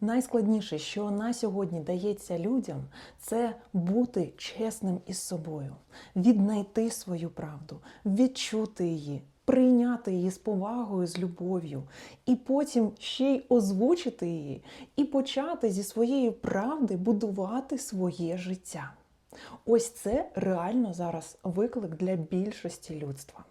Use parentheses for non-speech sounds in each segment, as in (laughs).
Найскладніше, що на сьогодні дається людям, це бути чесним із собою, віднайти свою правду, відчути її, прийняти її з повагою, з любов'ю, і потім ще й озвучити її, і почати зі своєї правди будувати своє життя. Ось це реально зараз виклик для більшості людства.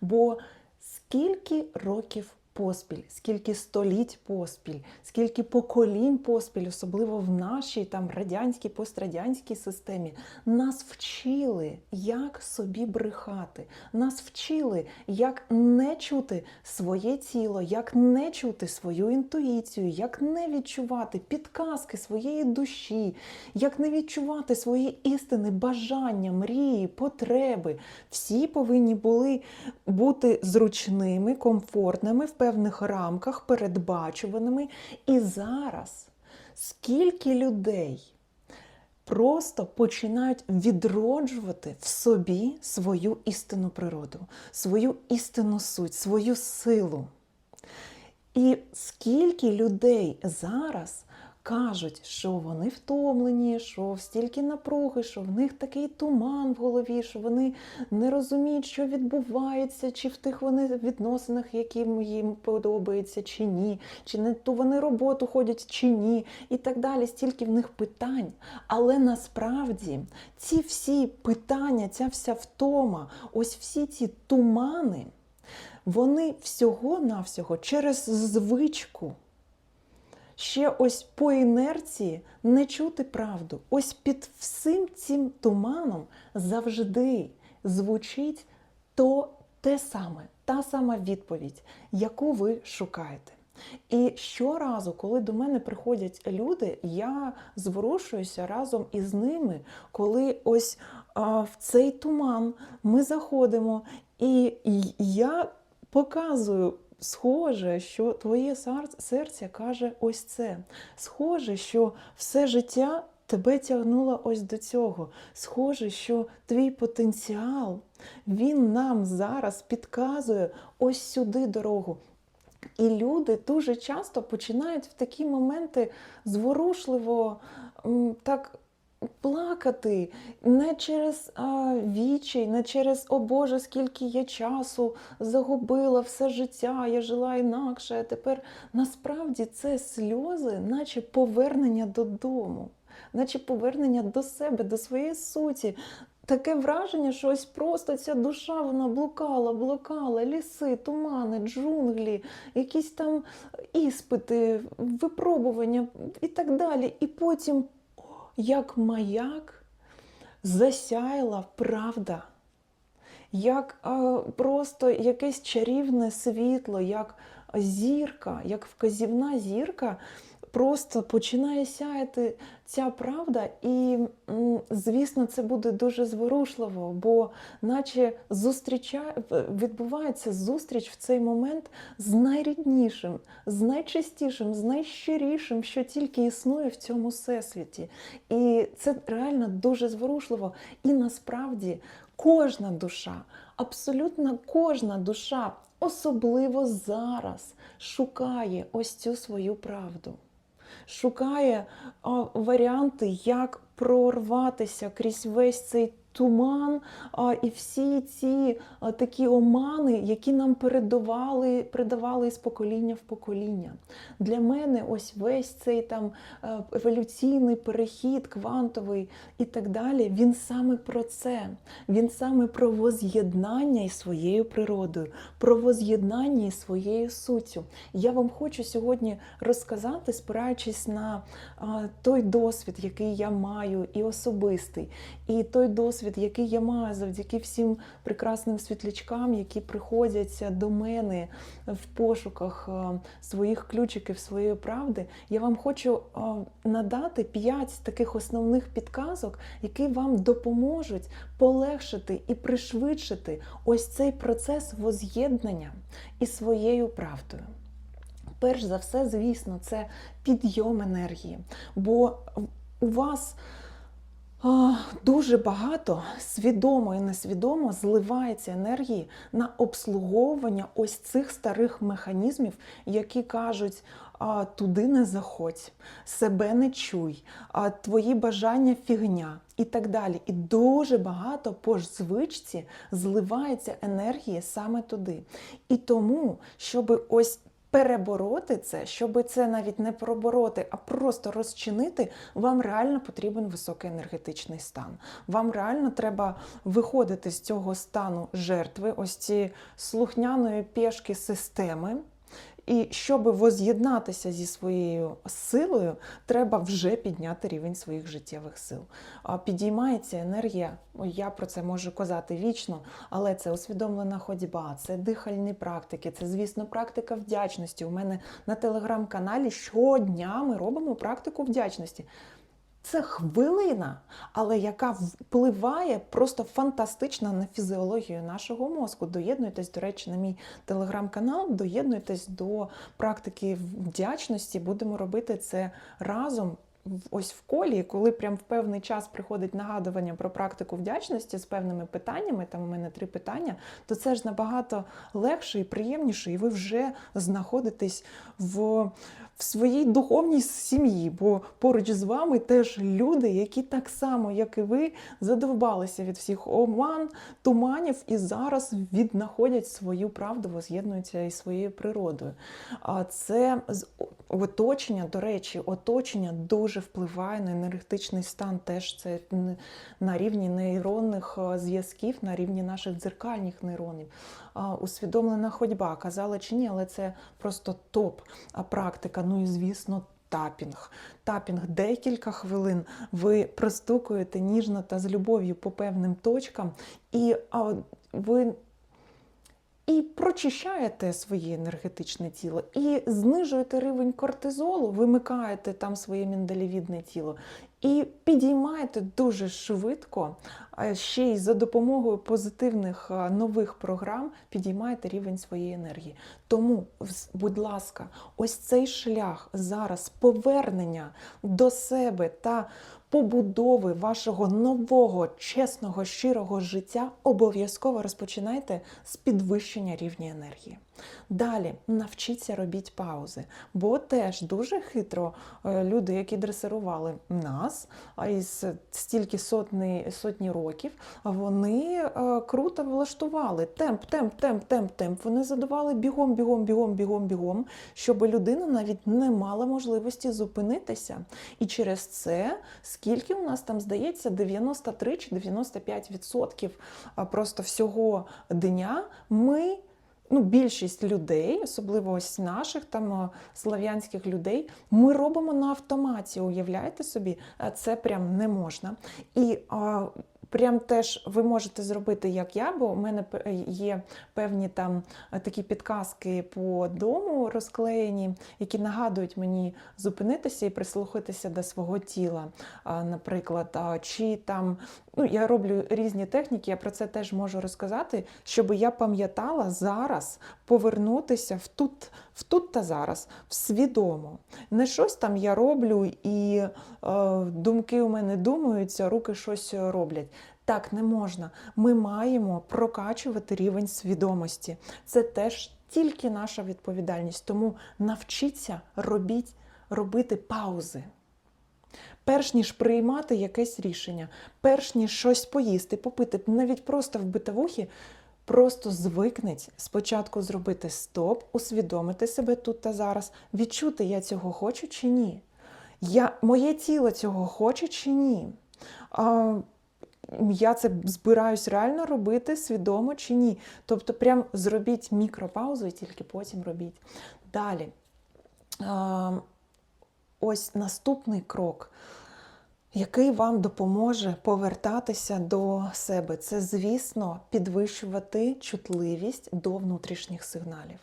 Бо скільки років поспіль, скільки століть поспіль, скільки поколінь поспіль, особливо в нашій там радянській, пострадянській системі, нас вчили, як собі брехати, нас вчили, як не чути своє тіло, як не чути свою інтуїцію, як не відчувати підказки своєї душі, як не відчувати свої істини, бажання, мрії, потреби. Всі повинні були бути зручними, комфортними в певних рамках, передбачуваними. І зараз скільки людей просто починають відроджувати в собі свою істинну природу, свою істинну суть, свою силу. І скільки людей зараз кажуть, що вони втомлені, що стільки напруги, що в них такий туман в голові, що вони не розуміють, що відбувається, чи в тих вони відносинах, яким їм подобається, чи ні, чи не ту вони роботу ходять, чи ні, і так далі. Стільки в них питань. Але насправді ці всі питання, ця вся втома, ось всі ці тумани. Вони всього-навсього через звичку, ще ось по інерції не чути правду. Ось під всім цим туманом завжди звучить то те саме, та сама відповідь, яку ви шукаєте. І щоразу, коли до мене приходять люди, я зворушуюся разом із ними, коли ось а, в цей туман ми заходимо, і я показую. Схоже, що твоє серце каже ось це. Схоже, що все життя тебе тягнуло ось до цього. Схоже, що твій потенціал, він нам зараз підказує ось сюди дорогу. І люди дуже часто починають в такі моменти зворушливо так плакати не через а, вічі, не через о Боже, скільки я часу загубила все життя, я жила інакше. А тепер насправді це сльози, наче повернення додому, наче повернення до себе, до своєї суті. Таке враження, що ось просто ця душа вона блукала, блукала, ліси, тумани, джунглі, якісь там іспити, випробування і так далі. І потім як маяк засяяла правда, як а, просто якесь чарівне світло, як зірка, як вказівна зірка. Просто починає сяяти ця правда, і, звісно, це буде дуже зворушливо, бо наче зустрічає, відбувається зустріч в цей момент з найріднішим, з найчистішим, з найщирішим, що тільки існує в цьому всесвіті. І це реально дуже зворушливо. І насправді кожна душа, абсолютно кожна душа, особливо зараз, шукає ось цю свою правду шукає варіанти, як прорватися крізь весь цей туман і всі ці такі омани, які нам передавали, передавали з покоління в покоління. Для мене ось весь цей там еволюційний перехід, квантовий і так далі, він саме про це. Він саме про воз'єднання із своєю природою, про воз'єднання із своєю суттю. Я вам хочу сьогодні розказати, спираючись на той досвід, який я маю, і особистий, і той досвід, який я маю завдяки всім прекрасним світлячкам, які приходять до мене в пошуках своїх ключиків, своєї правди, я вам хочу надати п'ять таких основних підказок, які вам допоможуть полегшити і пришвидшити ось цей процес воз'єднання із своєю правдою. Перш за все, звісно, це підйом енергії. Бо у вас Дуже багато свідомо і несвідомо зливається енергії на обслуговування ось цих старих механізмів, які кажуть. Туди не заходь, себе не чуй, твої бажання фігня і так далі. І дуже багато по звичці зливається енергії саме туди. І тому, щоб ось перебороти це, щоб це навіть не пробороти, а просто розчинити, вам реально потрібен високий енергетичний стан. Вам реально треба виходити з цього стану жертви, ось цієї слухняної пішки системи. І щоб воз'єднатися зі своєю силою, треба вже підняти рівень своїх життєвих сил. Підіймається енергія, я про це можу казати вічно, але це усвідомлена ходьба, це дихальні практики, це, звісно, практика вдячності. У мене на телеграм-каналі щодня ми робимо практику вдячності. Це хвилина, але яка впливає просто фантастично на фізіологію нашого мозку. Доєднуйтесь, до речі, на мій телеграм-канал, доєднуйтесь до практики вдячності. Будемо робити це разом. Ось в колі, коли прям в певний час приходить нагадування про практику вдячності з певними питаннями, там у мене три питання, то це ж набагато легше і приємніше, і ви вже знаходитесь в в своїй духовній сім'ї, бо поруч з вами теж люди, які так само, як і ви, задовбалися від всіх оман, туманів і зараз віднаходять свою правду, воз'єднуються із своєю природою. А це оточення, до речі, оточення дуже впливає на енергетичний стан. Теж це на рівні нейронних зв'язків, на рівні наших дзеркальних нейронів усвідомлена ходьба. Казали чи ні, але це просто топ практика. Ну і звісно. Тапінг. Тапінг декілька хвилин. Ви простукуєте ніжно та з любов'ю по певним точкам, і а, ви і прочищаєте своє енергетичне тіло, і знижуєте рівень кортизолу, вимикаєте там своє міндалівідне тіло, і підіймаєте дуже швидко, ще й за допомогою позитивних нових програм підіймаєте рівень своєї енергії. Тому, будь ласка, ось цей шлях зараз повернення до себе та побудови вашого нового, чесного, щирого життя обов'язково розпочинайте з підвищення рівня енергії. Далі навчіться робіть паузи, бо теж дуже хитро е, люди, які дресирували нас, із стільки сотні сотні років, вони е, круто влаштували темп, темп, темп, темп, темп. Вони задавали бігом, бігом, бігом, бігом, бігом, щоб людина навіть не мала можливості зупинитися. І через це, скільки у нас там здається, 93 чи 95% просто всього дня ми ну, більшість людей, особливо ось наших там слов'янських людей, ми робимо на автоматі. Уявляєте собі, це прям не можна. І Прям теж ви можете зробити, як я, бо у мене є певні там е, такі підказки по дому розклеєні, які нагадують мені зупинитися і прислухатися до свого тіла. Наприклад, чи там ну, я роблю різні техніки, я про це теж можу розказати, щоб я пам'ятала зараз повернутися в тут, в тут та зараз, в свідомо. Не щось там я роблю, і е, думки у мене думаються, руки щось роблять. Так не можна. Ми маємо прокачувати рівень свідомості. Це теж тільки наша відповідальність. Тому навчіться робіть, робити паузи. Перш ніж приймати якесь рішення, перш ніж щось поїсти, попити, навіть просто в битовухі, просто звикнеть спочатку зробити стоп, усвідомити себе тут та зараз, відчути, я цього хочу чи ні. Я, Моє тіло цього хоче чи ні. А, я це збираюсь реально робити свідомо чи ні. Тобто, прям зробіть мікропаузу і тільки потім робіть. Далі. Ось наступний крок, який вам допоможе повертатися до себе. Це, звісно, підвищувати чутливість до внутрішніх сигналів.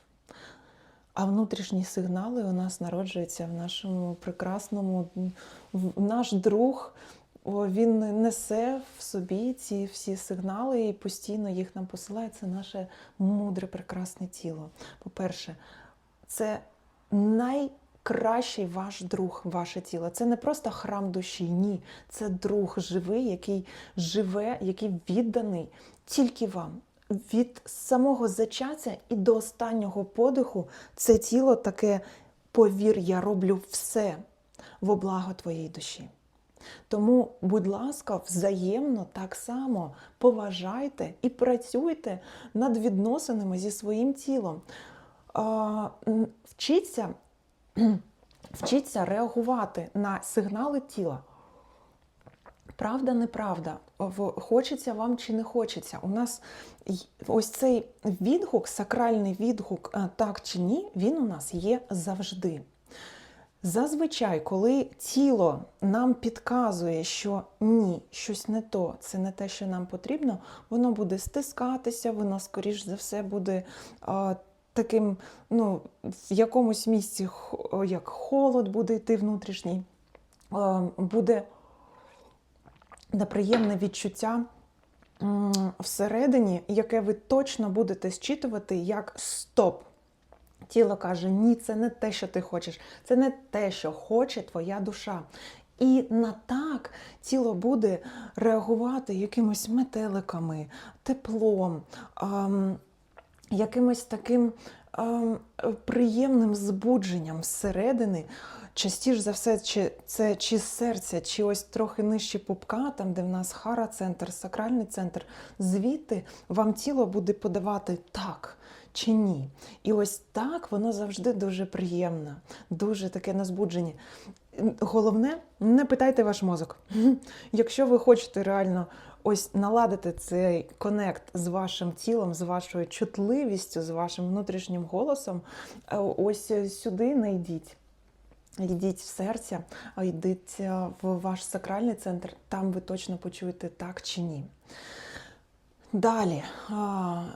А внутрішні сигнали у нас народжуються в нашому прекрасному наш друг він несе в собі ці всі сигнали і постійно їх нам посилає. Це наше мудре, прекрасне тіло. По-перше, це найкращий ваш друг, ваше тіло. Це не просто храм душі, ні. Це друг живий, який живе, який відданий тільки вам. Від самого зачаття і до останнього подиху це тіло таке, повір, я роблю все во благо твоєї душі. Тому, будь ласка, взаємно так само поважайте і працюйте над відносинами зі своїм тілом. Вчіться, (clears throat) вчіться реагувати на сигнали тіла. Правда, неправда, хочеться вам чи не хочеться. У нас ось цей відгук, сакральний відгук, е, так чи ні, він у нас є завжди. Зазвичай, коли тіло нам підказує, що ні, щось не то, це не те, що нам потрібно, воно буде стискатися, воно, скоріш за все, буде а, таким, ну, в якомусь місці як холод буде йти внутрішній, а, буде неприємне відчуття всередині, яке ви точно будете зчитувати як стоп. Тіло каже: ні, це не те, що ти хочеш, це не те, що хоче твоя душа. І на так тіло буде реагувати якимось метеликами, теплом, ам, якимось таким ам, приємним збудженням зсередини. Частіше за все, чи це чи з серця, чи ось трохи нижче пупка, там, де в нас хара-центр, сакральний центр, звідти вам тіло буде подавати так чи ні. І ось так воно завжди дуже приємне, дуже таке на збудження. Головне, не питайте ваш мозок. (laughs) Якщо ви хочете реально ось наладити цей конект з вашим тілом, з вашою чутливістю, з вашим внутрішнім голосом, е, ось сюди не йдіть. В серця, йдіть е, в ваш сакральний центр, там ви точно почуєте так чи ні. Далі,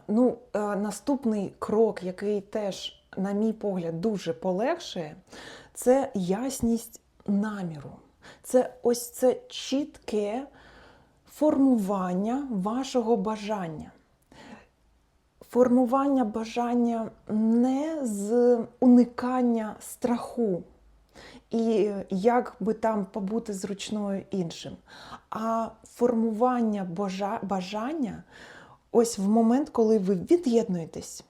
ну, е, наступний крок, який теж, на мій погляд, дуже полегшує, це ясність наміру. Це ось це чітке формування вашого бажання. Формування бажання не з уникання страху і як би там побути зручною іншим, а формування бажання ось в момент, коли ви від'єднуєтесь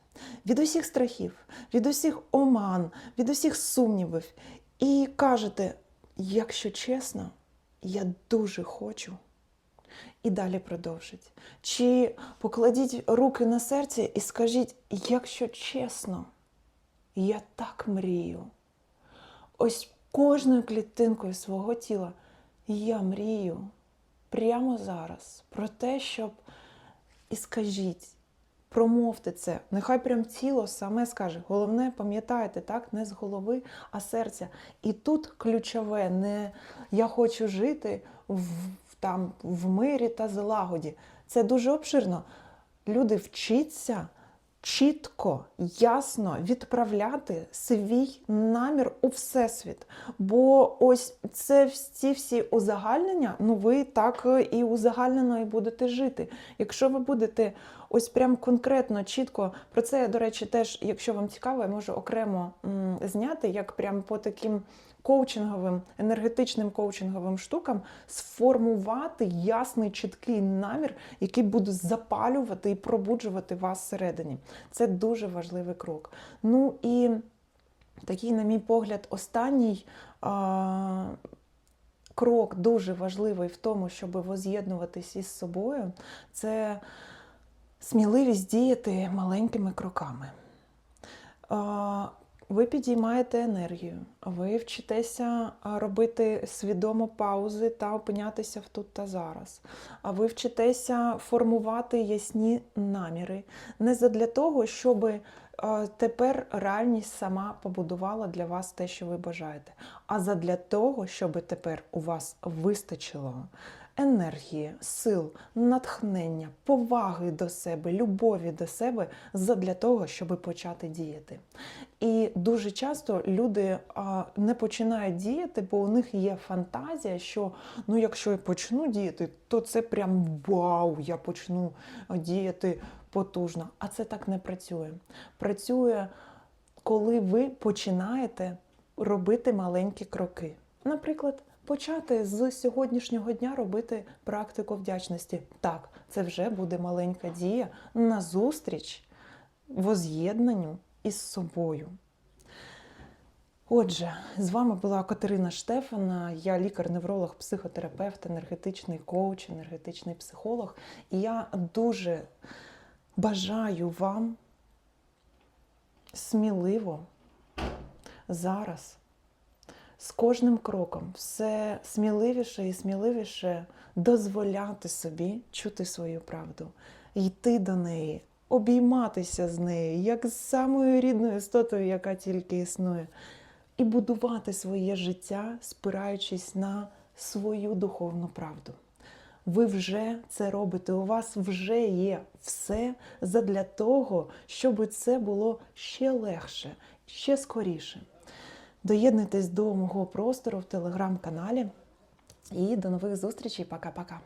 від усіх страхів, від усіх оман, від усіх сумнівів, і кажете, якщо чесно, я дуже хочу. І далі продовжить. Чи покладіть руки на серце і скажіть, якщо чесно, я так мрію. Ось кожною клітинкою свого тіла я мрію прямо зараз про те, щоб і скажіть, промовте це. Нехай прям тіло саме скаже. Головне, пам'ятайте, так, не з голови, а серця. І тут ключове не я хочу жити в, там, в мирі та злагоді. Це дуже обширно. Люди вчаться чітко, ясно відправляти свій намір у всесвіт. Бо ось це ці всі узагальнення, ну ви так і узагальнено і будете жити. Якщо ви будете ось прям конкретно, чітко, про це я, до речі, теж, якщо вам цікаво, я можу окремо зняти, як прям по таким коучинговим, енергетичним коучинговим штукам сформувати ясний, чіткий намір, який буде запалювати і пробуджувати вас всередині. Це дуже важливий крок. Ну і такий, на мій погляд, останній. А, Крок дуже важливий в тому, щоб воз'єднуватись із собою, це сміливість діяти маленькими кроками. Ви підіймаєте енергію, ви вчитеся робити свідомо паузи та опинятися в тут та зараз. А ви вчитеся формувати ясні наміри. Не задля того, щоб тепер реальність сама побудувала для вас те, що ви бажаєте, а задля того, щоб тепер у вас вистачило енергії, сил, натхнення, поваги до себе, любові до себе задля того, щоб почати діяти. І дуже часто люди не починають діяти, бо у них є фантазія, що ну, якщо я почну діяти, то це прям вау, я почну діяти потужно. А це так не працює. Працює, коли ви починаєте робити маленькі кроки. Наприклад, почати з сьогоднішнього дня робити практику вдячності. Так, це вже буде маленька дія на зустріч воз'єднанню із собою. Отже, з вами була Катерина Штефана, я лікар-невролог, психотерапевт, енергетичний коуч, енергетичний психолог. І я дуже бажаю вам сміливо зараз з кожним кроком все сміливіше і сміливіше дозволяти собі чути свою правду, йти до неї, обійматися з нею, як з самою рідною істотою, яка тільки існує, і будувати своє життя, спираючись на свою духовну правду. Ви вже це робите, у вас вже є все задля того, щоб це було ще легше, ще скоріше. Доєднуйтесь до мого простору в телеграм-каналі і до нових зустрічей. Пока-пока.